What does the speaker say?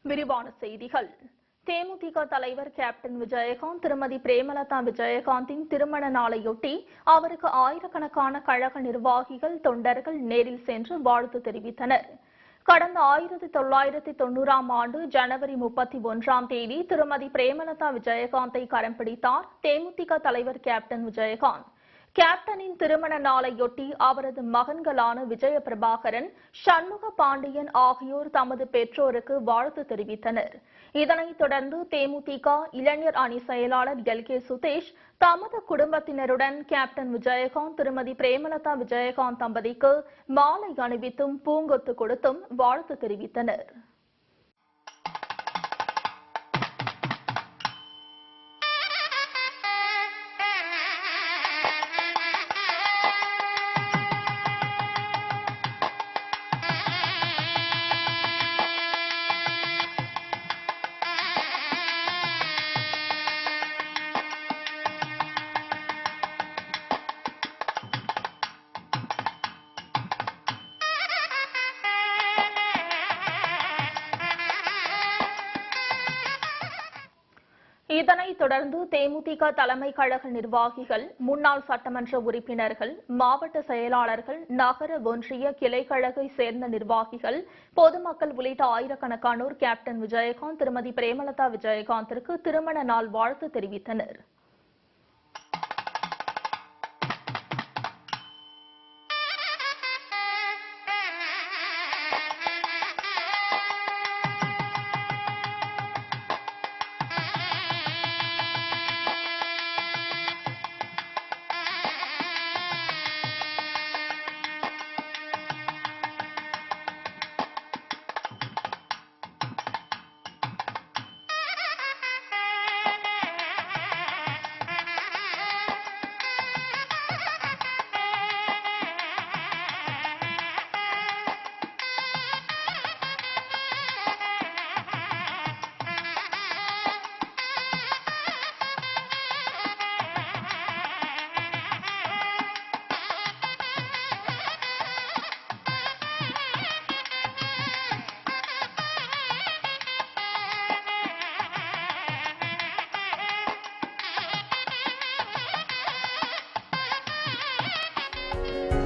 விரிவான செய்திகள். தேமுதிக தலைவர் கேப்டன் விஜயகாந்த் திருமதி பிரேமலதா விஜயகாந்தின் திருமண நாளையொட்டி அவருக்கு ஆயிரக்கணக்கான கழக நிர்வாகிகள் தொண்டர்கள் நேரில் சென்று வாழ்த்து தெரிவித்தனர். கடந்த ஆயிரத்தி தொள்ளாயிரத்தி தொன்னூறாம் ஆண்டு ஜனவரி முப்பத்தி ஒன்றாம் தேதி திருமதி பிரேமலதா விஜயகாந்தை கரம் பிடித்தார் தேமுதிக தலைவர் கேப்டன் விஜயகாந்த். கேப்டனின் திருமண நாளையொட்டி அவரது மகன்களான விஜய பிரபாகரன் சண்முக பாண்டியன் ஆகியோர் தமது பெற்றோருக்கு வாழ்த்து தெரிவித்தனர். இதனைத் தொடர்ந்து தேமுதிக இளைஞர் அணி செயலாளர் எல். கே. சுதேஷ் தமது குடும்பத்தினருடன் கேப்டன் விஜயகாந்த் திருமதி பிரேமலதா விஜயகாந்த் தம்பதிக்கு மாலை அணிவித்தும் பூங்கொத்து கொடுத்தும் வாழ்த்து தெரிவித்தனர். இதனைத் தொடர்ந்து தேமுதிக தலைமை கழக நிர்வாகிகள் முன்னாள் சட்டமன்ற உறுப்பினர்கள் மாவட்ட செயலாளர்கள் நகர ஒன்றிய கிளைக்கழகை சேர்ந்த நிர்வாகிகள் பொதுமக்கள் உள்ளிட்ட ஆயிரக்கணக்கானோர் கேப்டன் விஜயகாந்த் திருமதி பிரேமலதா விஜயகாந்திற்கு திருமண நாள் வாழ்த்து தெரிவித்தனர். you